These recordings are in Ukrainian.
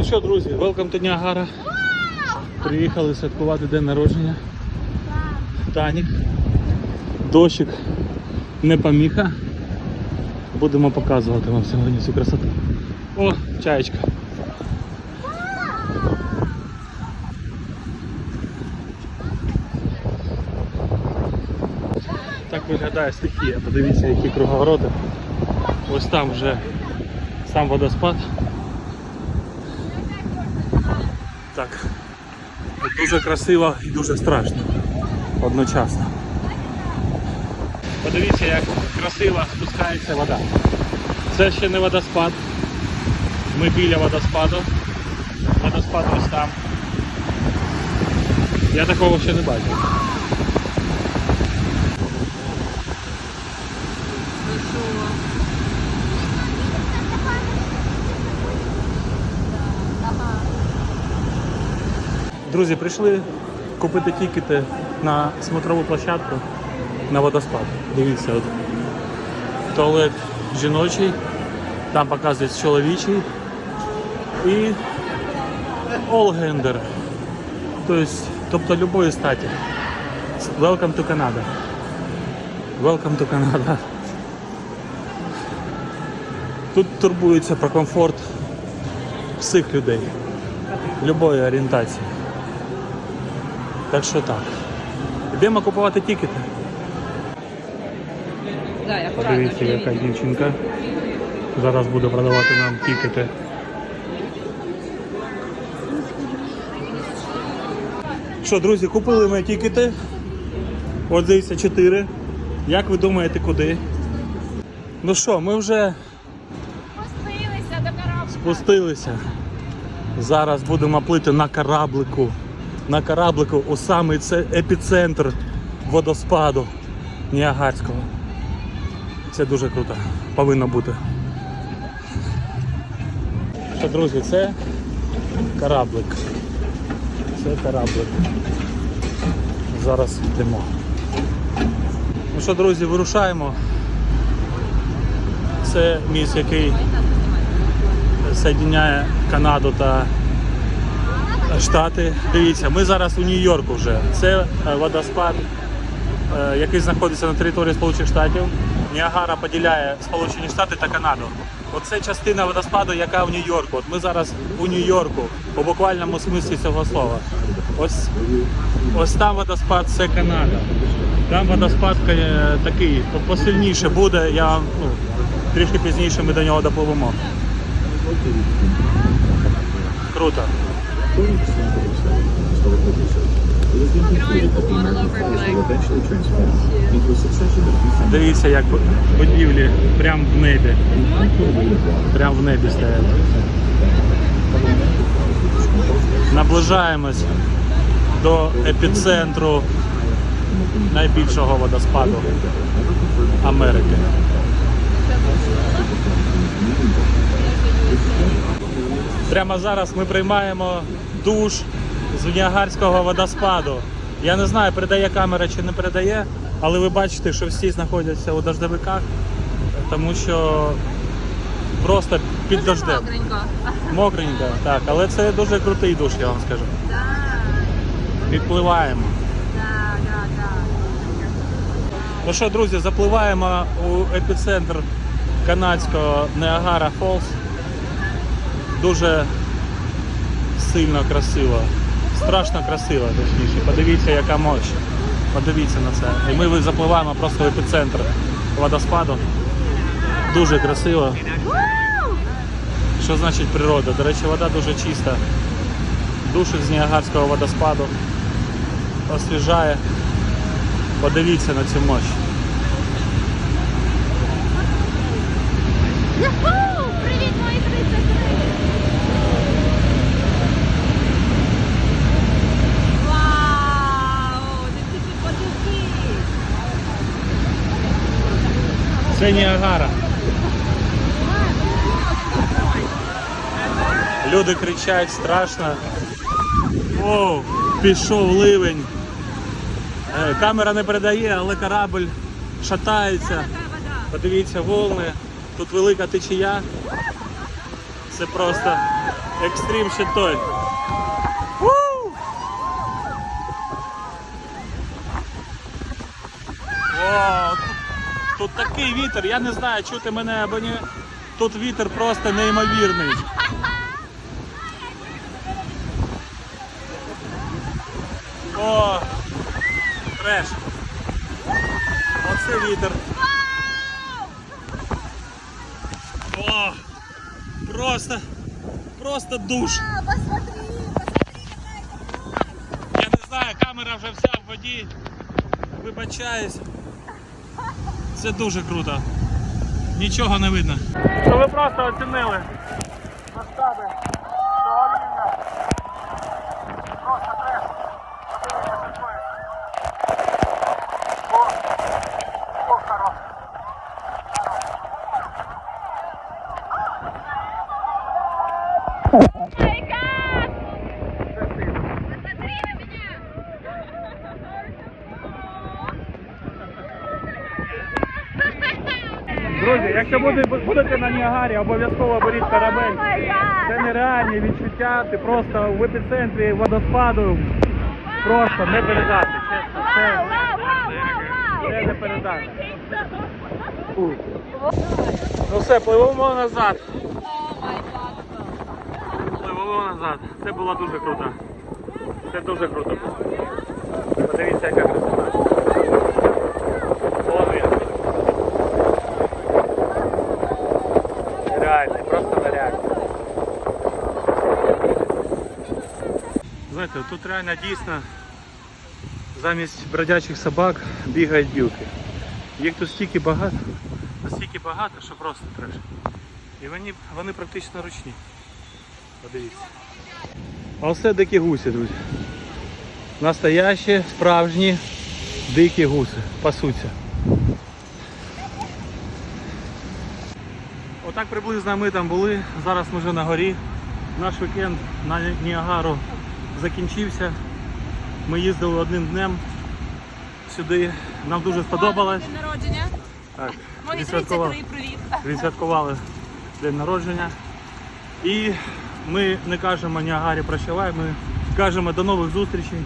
Ну що, друзі, welcome to Ніагара. Приїхали святкувати день народження. Танік. Дощик не поміха. Будемо показувати вам сьогодні цю красоту. О, чаєчка. Так виглядає стихія. Подивіться, які круговороти. Ось там вже сам водоспад. Так. Дуже красиво і дуже страшно. Одночасно. Подивіться, як красиво спускається вода. Це ще не водоспад. Ми біля водоспаду. Водоспад ось там. Я такого ще не бачив. Друзі, прийшли купити тікети на смотрову площадку на водоспад. Дивіться, от туалет жіночий, там показують чоловічий і gender. Тобто, тобто любої статі. Welcome to Canada. Welcome to Canada. Тут турбуються про комфорт всіх людей, любої орієнтації. Так що так. Йдемо купувати тікети. Дивіться, яка дівчинка. Зараз буде продавати нам тікети. Що, друзі, купили ми тікети. От дивіться, 4. Як ви думаєте, куди? Ну що, ми вже Спустилися до коробки. спустилися. Зараз будемо плити на кораблику. На кораблику у самий це епіцентр водоспаду Ніагарського. Це дуже круто. Повинно бути. Що, друзі, це кораблик. Це кораблик. Зараз йдемо. Ну що, друзі, вирушаємо. Це міст, який соєдиняє Канаду та Штати. Дивіться, ми зараз у Нью-Йорку вже. Це е, водоспад, е, який знаходиться на території Сполучених Штатів. Ніагара поділяє Сполучені Штати та Канаду. Оце частина водоспаду, яка в Нью-Йорку. От ми зараз у Нью-Йорку, по буквальному смислі цього слова. Ось, ось там водоспад це Канада. Там водоспад е, такий посильніше буде. Я ну, трішки пізніше ми до нього допливемо. Круто. Дивіться, як будівлі прямо в небі. Прямо в небі стоять. Наближаємось до епіцентру найбільшого водоспаду Америки. Прямо зараз ми приймаємо душ з Ніагарського водоспаду. Я не знаю, передає камера чи не передає, але ви бачите, що всі знаходяться у дождовиках, тому що просто під дождем. Мокренько. Мокренько, так, але це дуже крутий душ, я вам скажу. Да, Відпливаємо. да, да, да. Ну що, друзі, запливаємо у епіцентр канадського Неагара Фолс. Дуже сильно красиво. Страшно красиво, точніше. Подивіться, яка мощь. Подивіться на це. І ми запливаємо просто в епіцентр водоспаду. Дуже красиво. Що значить природа? До речі, вода дуже чиста. Душик з Ніагарського водоспаду. Освіжає. Подивіться на цю мощь. Юху! Привіт, мої 33! Вау! Ти тільки подивись! Це Ніагара. Люди кричать страшно. О, пішов ливень. Е, Камера не передає, але корабль шатається. Подивіться, волни. Тут велика течія. Це просто екстрім ще той. Ву! О, тут, тут такий вітер, я не знаю, чути мене або ні. Тут вітер просто неймовірний. О, треш. Оце вітер. О, просто, просто душ. Я не знаю, камера вже вся в воді. Вибачаюсь. Це дуже круто. Нічого не видно. Що ви просто оцінили масштаби цього рівня. Просто треш. Подивіться, що це. О, о, хорош. Майка! Це сильно. Посмотри на меня! Друзі, якщо будете на Ніагарі, обов'язково беріть корабель. Це нереальні відчуття, ти просто в епіцентрі водоспаду. Просто не передати, чесно. Це, не передати. Ну все, пливемо назад. Пливемо назад. Це було дуже круто. Це дуже круто. Подивіться, яка красота. Знаєте, тут реально дійсно замість бродячих собак бігають білки. Їх тут стільки багато, настільки багато, що просто треш. І вони, вони практично ручні. Подивіться. А оце дикі гусі, друзі. Настоящі, справжні дикі гуси. Пасуться. Отак приблизно ми там були. Зараз ми вже на горі. Наш вікенд на Ніагару закінчився. Ми їздили одним днем сюди. Нам дуже сподобалось. День народження. Так, Мої відсвяткували. 33, привіт. відсвяткували день народження. І ми не кажемо Ніагарі прощавай, ми кажемо до нових зустрічей.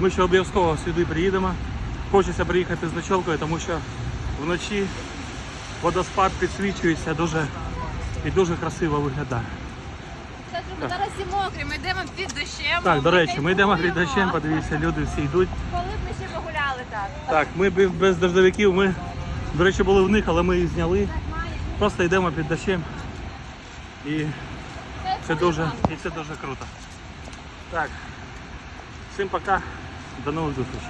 Ми ще обов'язково сюди приїдемо. Хочеться приїхати з ночовкою, тому що вночі водоспад підсвічується дуже і дуже красиво виглядає. Зараз всі мокрі, ми йдемо під дощем. Так, до речі, ми йдемо під дощем, подивіться, люди всі йдуть. Коли б ми ще погуляли так. Так, ми без дождовиків, ми, до речі, були в них, але ми їх зняли. Просто йдемо під дощем. І Це дуже, і це дуже круто. Так. Всім пока. До нових зустрічей.